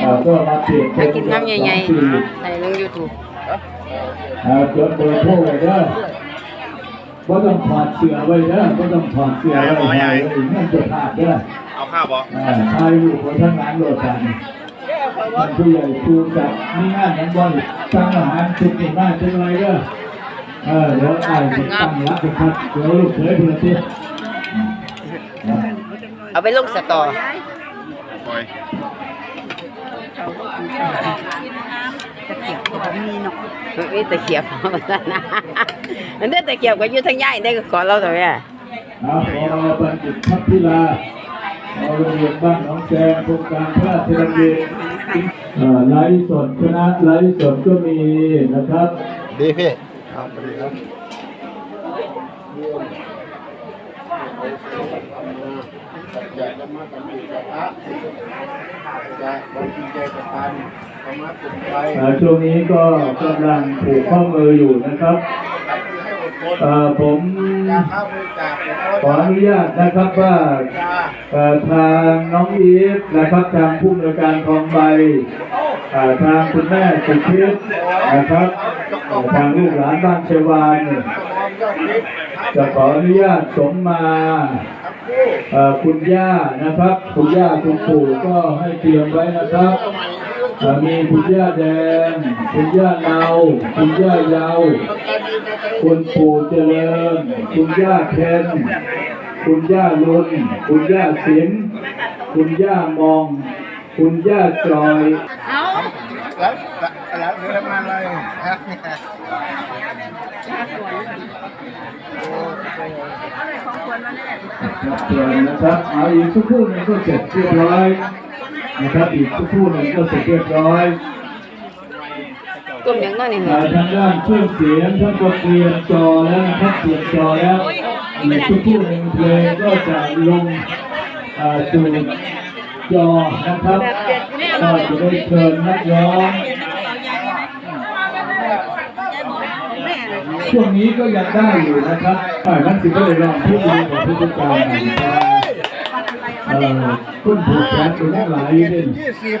เอ่อก็มาเปลี่ยนไปกินน้ำใหญ่ๆในลงยูทูบเอ่อจดเบอร์โทรไว้เด้อบ่ต้องถอดเสื้อไว้เด้อบ่ต้องถอดเสื้อไว้ไว้นั่นจะพลาดเด้อเอาข้าวบ่อ่าถ่ายรูปไว้ทั้งนั้นโลดกันท่านผู้ใหญ่ชูจับมีงานยังบ่อยสั่งอาหารชุดนี้มาจังไรเด้อเออเดี๋ยวอ้ายจะตั้งรับเป็นครับเดี๋ยวลูกเขยเพิ่นสิเอาไปลงสตอ ปล่อยมีตะเขียบมันได้ตะเขียบก็อยู่ทางใหญ่ได้ก็ขอเราเถอะแม่ครับพอบัณฑิตพัทลาพอโรงเรียนบ้านหนองแกงโครงการพระราชดำเนินเอ่อไลฟ์สดคณะไลฟ์สดก็มีนะครับ ดีพี่ครับสวัสดีครับ อยากจะมาทำอีกกับพระจะบางทีใจกับพันธรรมะกลุ่มไปเอ่อช่วงนี้ก็กำลังผูกข้อมืออยู่นะครับให้อดทนเอ่อผมการเข้าบริจาคขอโทษขออนุญาตนะครับว่าจ้าเอ่อทางน้องอีฟนะครับทางผู้อำนวยการของใบเอ่อทางคุณแม่สุพิษนะครับเอ่อทางลูกหลานบ้านเชวานพร้อมยอดทิพย์จะขออนุญาตสมมาทั้ง คุณย่านะครับ คุณย่าคุณปู่ก็ให้เตรียมไว้นะครับมีคุณย่าแดง คุณย่าเนาคุณย่ายาวคุณปู่เจริญ คุณย่าเพนคุณย่าลุน คุณย่าสิน คุณย่ามอง คุณย่าจอย แล้วแล้วเดี๋ยวทำงานอะไรฮะ ครับเชิญนะครับเอาอีกสักครู่หนึงก็เสร็จเรียบร้อยนะครับอีกสักครู่หนึงก็เสร็จเรียบร้อยก้มอย่างน้อยนี่เหรอ่าอทางด้านเครื่องเสียงท่านก็เตรียมจอแล้วนะครับเตรียมจอแล้วอีกสักครู่หนึ่งเพลงก็จะลงอ่าสู่จอนะครับก็จะได้เชิญนักร้อง ช่วงนี้ก็ยังได้อยู่นะครับอ่านักสิก็เลยลองพูดดีของผู้จัดการนะครับคุณผูกแขนอยู่ทั้หลายอยู่นี่ยี่สิบ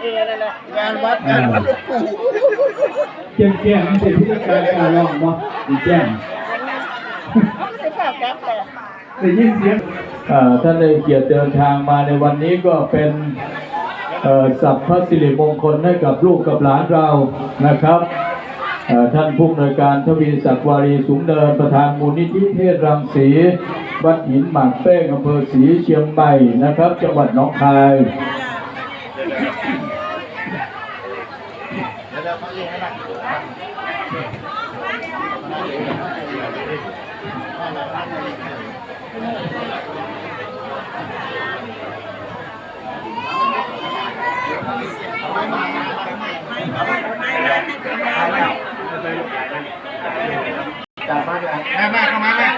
เออนั่นงานวัดงานวัดหลวงปู่แจ้งแจ้งนี่เป็นผู้จัดการการร้องบ่ดีแจ้งได้ยินเสียงท่านได้เกียรติเดินทางมาในวันนี้ก็เป็นสัพพสิริมงคลให้กับลูกกับหลานเรานะครับ ท่านผู้อำนวยการทวีศักดิ์วารีสูงเนินประธานมูลนิธิเทศรังสีวัดหินหมากเป้งอำเภอศรีเชียงใหม่นะครับ จังหวัดหนองคาย จับมาเลยแม่แม่เข้ามาแม่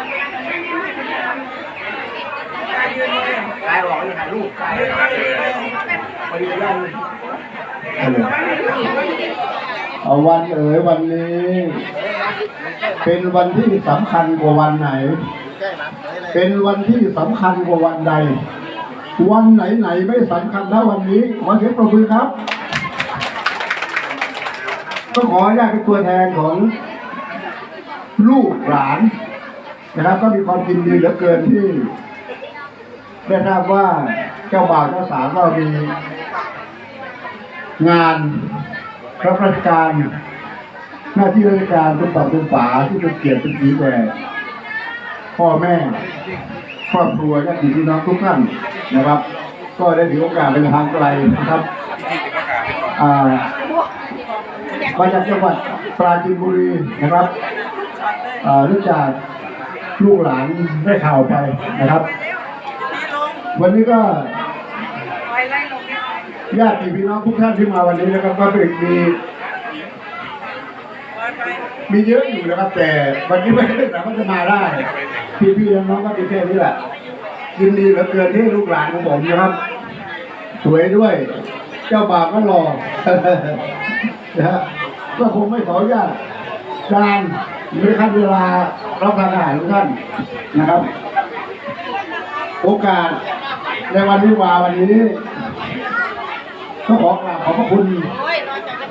กายบอกอยู่ถ่ายรูปกายพอดีได้เอาวันเอ๋ยวันนี้ เป็นวันที่สำคัญกว่าวันไหน เป็นวันที่สำคัญกว่าวันใด วันไหนไหนไม่สำคัญเท่าวันนี้ขอเสียงปรบมือครับ ต้องขออนุญาตเป็นตัวแทนของลูกหลานนะครับ ก็มีความยินดีเหลือเกินที่ได้ทราบว่าเจ้าบ่าวเจ้าสาวก็มี งานรับราชการหน้าที่ราชการเป็นปรับเป็นฝาที่เป็นเกียรติเป็นสีแก่พ่อแม่ ครอบครัวญาติพี่น้องทุกท่านนะครับ ก็ได้ถือโอกาสเป็นทางไกลนะครับอ่า มาจากจังหวัดปราจีนบุรีนะครับอ่าเนื่องจากลูกหลานได้ข่าวไปนะครับ วันนี้ก็ญาติพี่น้องทุกท่านที่มาวันนี้นะครับก็เป็นมีมีเยอะอยู่นะครับ แต่วันนี้ไม่ได้สามารถจะมาได้ พี่พี่ๆน้องก็มีแค่นี้แหละยินดีเหลือเกินที่ลูกหลานของผมนะครับ สวยด้วย เจ้าบ่าวก็หล่อ นะฮะก็คงไม่ขออนุญาตการหรือขั้นเวลารับประทานอาหารทุกท่านนะครับ โอกาสในวันวิวาวันนี้ต้องขอกราบขอบพระคุณ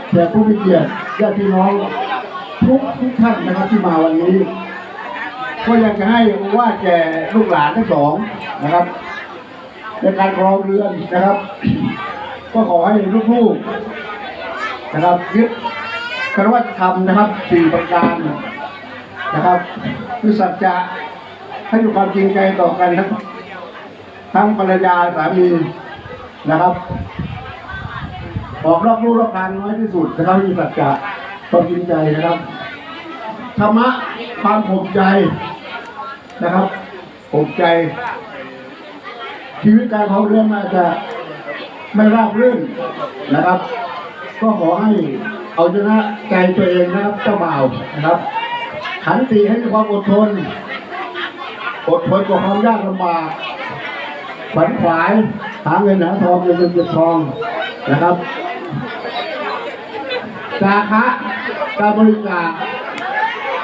แขกผู้มีเกียรติญาติพี่น้องทุกทุกท่านนะครับที่มาวันนี้ ก็อยากจะให้ว่าแก่ลูกหลานทั้งสองนะครับ ในการครองเรือนนะครับ ก็ขอให้ลูกๆ นะครับยึดคารวะธรรมนะครับสี่ประการนะครับคือสัจจะให้มีความจริงใจต่อกันทั้งทั้งภรรยาสามีนะครับออกรอบรู้รอบทางน้อยที่สุดนะครับมีสัจจะความจริงใจนะครับธรรมะความผมใจนะครับผมใจ ชีวิตการของเรื่องอาจจะไม่ราบรื่นนะครับ ก็ขอให้เอาชนะใจตัวเองนะครับเจ้าบ่าวนะครับขันติให้มีความอดทนอดทนกับความยากลำบากขวัญขวายหาเงินหาทองเงินเงินทองนะครับจาคะการบริจาค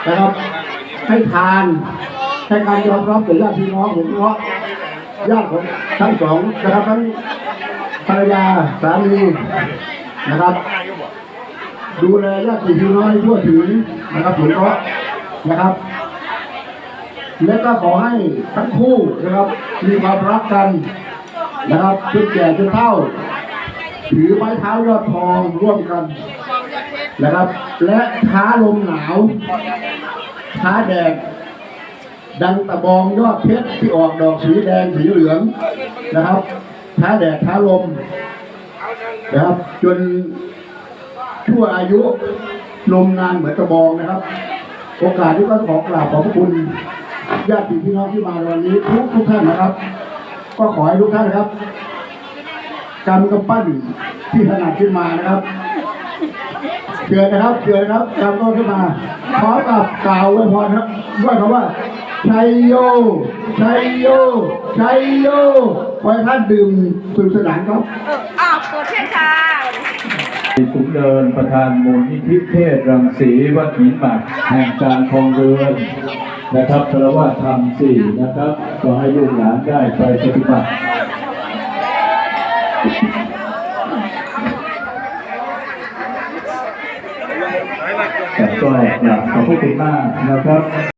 นะครับให้ทานให้การยอมรับกับญาติพี่น้องเห็นเพราะญาติของทั้งสองนะครับทั้งภรรยาสามี นะครับ ดูแลญาติพี่น้องทั่วถึงนะครับสงเคราะห์นะครับ และก็ขอให้ทั้งคู่นะครับ มีความรักกันนะครับจนแก่จนเฒ่า ถือไม้เท้ายอดทองร่วมกันนะครับ และท้าลมหนาวท้าแดดดังตะบองยอดเพชรที่ออกดอกสีแดงสีเหลืองนะครับท้าแดดท้าลม นะครับ จนชั่วอายุลมนานเหมือนตะบองนะครับ โอกาสที่ก็ขอกราบขอบพระคุณญาติพี่น้องที่มาในวันนี้ทุกทุกท่านนะครับ ก็ขอให้ทุกท่านนะครับกำกำปั้นที่ถนัดขึ้นมานะครับเชิญนะครับเชิญนะครับกำก็ขึ้นมาพร้อมกับกล่าวไว้พรครับด้วยคำว่า ชัยโยชัยโยชัยโยขอให้ท่านดื่มสนุกสนานครับอ้าวเปิดเพลงค่ะสูงเดินประธานมูลนิธิเทศรังสีวัดหินหมากแห่งการคลองเรือนนะครับพระว่าธรรมสี่นะครับ ก็ให้ลูกหลานได้ไปปฏิบัติแต่ก็อยากขอบคุณมากนะครับ